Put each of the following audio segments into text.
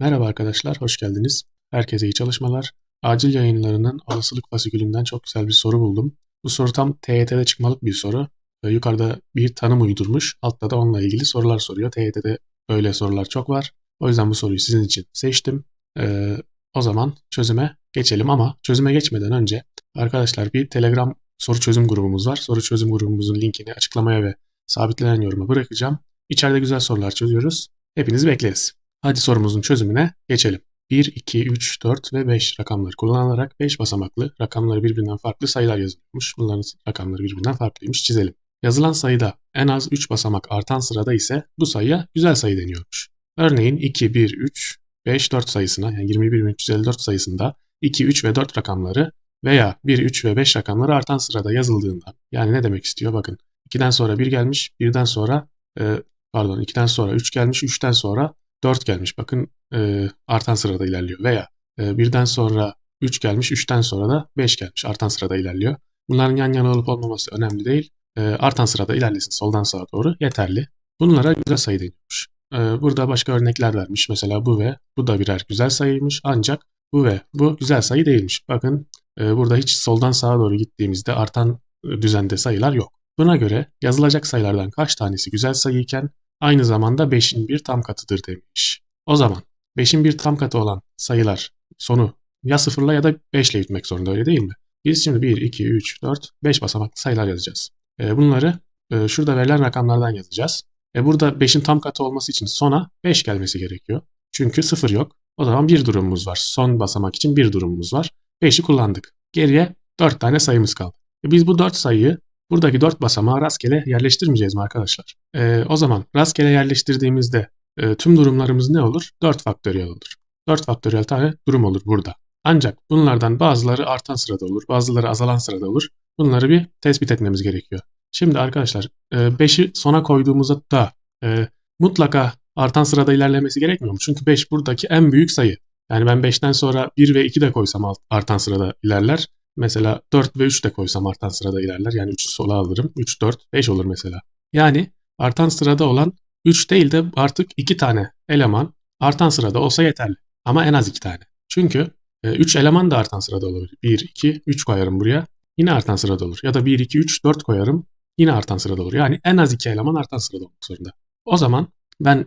Merhaba arkadaşlar, hoş geldiniz. Herkese iyi çalışmalar. Acil yayınlarının olasılık fasikülünden çok güzel bir soru buldum. Bu soru tam TYT'de çıkmalık bir soru. Ee, Yukarıda bir tanım uydurmuş, altta da onunla ilgili sorular soruyor. TYT'de böyle sorular çok var. O yüzden bu soruyu sizin için seçtim. Ee, o zaman çözüme geçelim ama çözüme geçmeden önce arkadaşlar bir Telegram soru çözüm grubumuz var. Soru çözüm grubumuzun linkini açıklamaya ve sabitlenen yoruma bırakacağım. İçeride güzel sorular çözüyoruz. Hepinizi bekleriz. Hadi sorumuzun çözümüne geçelim. 1, 2, 3, 4 ve 5 rakamları kullanılarak 5 basamaklı rakamları birbirinden farklı sayılar yazılmış. Bunların rakamları birbirinden farklıymış. Çizelim. Yazılan sayıda en az 3 basamak artan sırada ise bu sayıya güzel sayı deniyormuş. Örneğin 2, 1, 3, 5, 4 sayısına yani 21.354 sayısında 2, 3 ve 4 rakamları veya 1, 3 ve 5 rakamları artan sırada yazıldığında yani ne demek istiyor bakın 2'den sonra 1 gelmiş 1'den sonra e, pardon 2'den sonra 3 gelmiş 3'ten sonra 4 gelmiş. Bakın e, artan sırada ilerliyor. Veya e, birden sonra 3 gelmiş, 3'ten sonra da 5 gelmiş. Artan sırada ilerliyor. Bunların yan yana olup olmaması önemli değil. E, artan sırada ilerlesin soldan sağa doğru yeterli. Bunlara güzel sayı deniyormuş. E, burada başka örnekler vermiş. Mesela bu ve bu da birer güzel sayıymış. Ancak bu ve bu güzel sayı değilmiş. Bakın e, burada hiç soldan sağa doğru gittiğimizde artan e, düzende sayılar yok. Buna göre yazılacak sayılardan kaç tanesi güzel sayı iken aynı zamanda 5'in bir tam katıdır demiş. O zaman 5'in bir tam katı olan sayılar sonu ya sıfırla ya da 5 ile bitmek zorunda öyle değil mi? Biz şimdi 1, 2, 3, 4, 5 basamaklı sayılar yazacağız. E, bunları e, şurada verilen rakamlardan yazacağız. E, burada 5'in tam katı olması için sona 5 gelmesi gerekiyor. Çünkü 0 yok. O zaman bir durumumuz var. Son basamak için bir durumumuz var. 5'i kullandık. Geriye 4 tane sayımız kaldı. Biz bu 4 sayıyı buradaki 4 basamağa rastgele yerleştirmeyeceğiz mi arkadaşlar? E, o zaman rastgele yerleştirdiğimizde e, tüm durumlarımız ne olur? 4 faktöriyel olur. 4 faktöriyel tane durum olur burada. Ancak bunlardan bazıları artan sırada olur, bazıları azalan sırada olur. Bunları bir tespit etmemiz gerekiyor. Şimdi arkadaşlar 5'i sona koyduğumuzda da e, mutlaka artan sırada ilerlemesi gerekmiyor mu? Çünkü 5 buradaki en büyük sayı. Yani ben 5'ten sonra 1 ve 2 de koysam artan sırada ilerler. Mesela 4 ve 3 de koysam artan sırada ilerler. Yani 3'ü sola alırım. 3, 4, 5 olur mesela. Yani artan sırada olan 3 değil de artık 2 tane eleman artan sırada olsa yeterli. Ama en az 2 tane. Çünkü 3 e, eleman da artan sırada olabilir. 1, 2, 3 koyarım buraya. Yine artan sırada olur. Ya da 1, 2, 3, 4 koyarım. Yine artan sırada olur. Yani en az 2 eleman artan sırada olmak zorunda. O zaman ben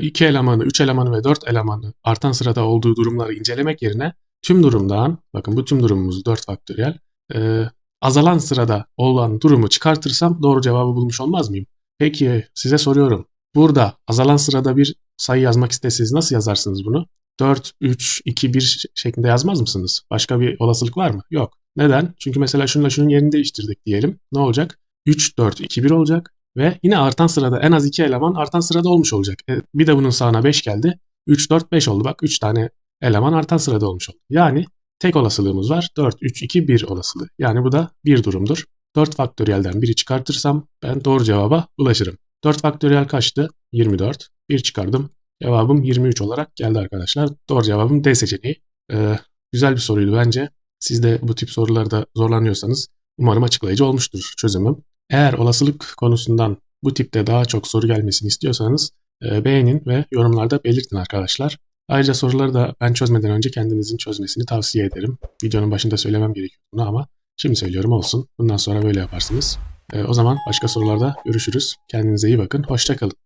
2 e, elemanı, 3 elemanı ve 4 elemanı artan sırada olduğu durumları incelemek yerine tüm durumdan, bakın bu tüm durumumuz 4 faktöriyel, e, azalan sırada olan durumu çıkartırsam doğru cevabı bulmuş olmaz mıyım? Peki size soruyorum. Burada azalan sırada bir sayı yazmak isteseniz nasıl yazarsınız bunu? 4, 3, 2, 1 şeklinde yazmaz mısınız? Başka bir olasılık var mı? Yok. Neden? Çünkü mesela şununla şunun yerini değiştirdik diyelim. Ne olacak? 3, 4, 2, 1 olacak. Ve yine artan sırada en az 2 eleman artan sırada olmuş olacak. E, bir de bunun sağına 5 geldi. 3, 4, 5 oldu. Bak 3 tane eleman artan sırada olmuş oldu. Yani tek olasılığımız var. 4, 3, 2, 1 olasılığı. Yani bu da bir durumdur. 4 faktöriyelden biri çıkartırsam ben doğru cevaba ulaşırım. 4 faktöriyel kaçtı? 24. 1 çıkardım. Cevabım 23 olarak geldi arkadaşlar. Doğru cevabım D seçeneği. Ee, güzel bir soruydu bence. Siz de bu tip sorularda zorlanıyorsanız umarım açıklayıcı olmuştur çözümüm. Eğer olasılık konusundan bu tipte daha çok soru gelmesini istiyorsanız e, beğenin ve yorumlarda belirtin arkadaşlar. Ayrıca soruları da ben çözmeden önce kendinizin çözmesini tavsiye ederim. Videonun başında söylemem gerekiyor bunu ama şimdi söylüyorum olsun. Bundan sonra böyle yaparsınız. E, o zaman başka sorularda görüşürüz. Kendinize iyi bakın. Hoşçakalın.